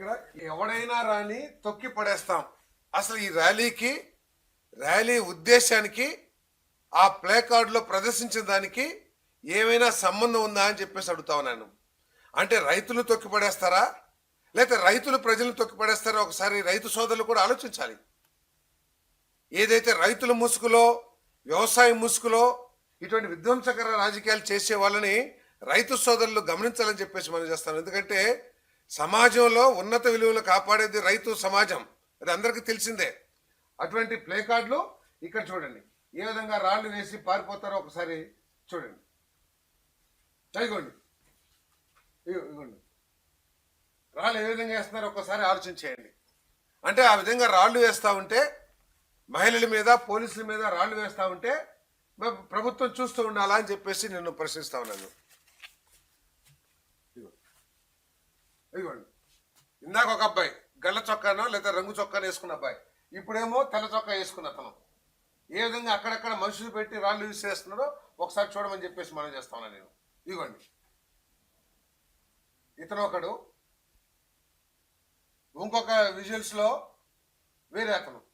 ఇక్కడ ఎవడైనా రాని తొక్కి పడేస్తాం. అసలు ఈ ర్యాలీకి ర్యాలీ ఉద్దేశానికి ఆ ప్లే కార్డులో ప్రదర్శించిన దానికి ఏమైనా సంబంధం ఉందా అని చెప్పేసి అడుగుతా ఉన్నాను. అంటే రైతులు తొక్కి పడేస్తారా? లేకపోతే రైతులు ప్రజలను తొక్కి పడేస్తారా? ఒకసారి రైతు సోదరులు కూడా ఆలోచించాలి. ఏదైతే రైతుల ముసుగులో వ్యవసాయ ముసుగులో ఇటువంటి విధ్వంసకర రాజకీయాలు చేసే వాళ్ళని రైతు సోదరులు గమనించాలని చెప్పేసి మనం చేస్తాను ఎందుకంటే సమాజంలో ఉన్నత విలువలు కాపాడేది రైతు సమాజం. అది అందరికీ తెలిసిందే. అటువంటి ప్లే కార్డులు ఇక్కడ చూడండి. ఏ విధంగా రాళ్ళు వేసి పారిపోతారో ఒకసారి చూడండి. ఇదిగోండి. ఇగోండి ఇదిగోండి. రాళ్ళు ఏ విధంగా వేస్తున్నారో ఒకసారి ఆలోచించేయండి అంటే ఆ విధంగా రాళ్ళు వేస్తూ ఉంటే మహిళల మీద పోలీసుల మీద రాళ్ళు వేస్తూ ఉంటే ప్రభుత్వం చూస్తూ ఉండాలా అని చెప్పేసి నేను ప్రశ్నిస్తా ఉన్నాను. ఇదిగోండి ఇందాక ఒక అబ్బాయి గళ్ళ చొక్కానో లేదా రంగు చొక్కాను వేసుకున్న అబ్బాయి ఇప్పుడేమో తెల్ల చొక్కా వేసుకున్న అతను. ఏ విధంగా అక్కడక్కడ మనుషులు పెట్టి రాళ్ళు యూజ్ చేస్తున్నారో ఒకసారి చూడమని చెప్పేసి మనం చేస్తా నేను. ఇదిగోండి. ఇతను ఒకడు ఇంకొక విజువల్స్లో వేరే అతను.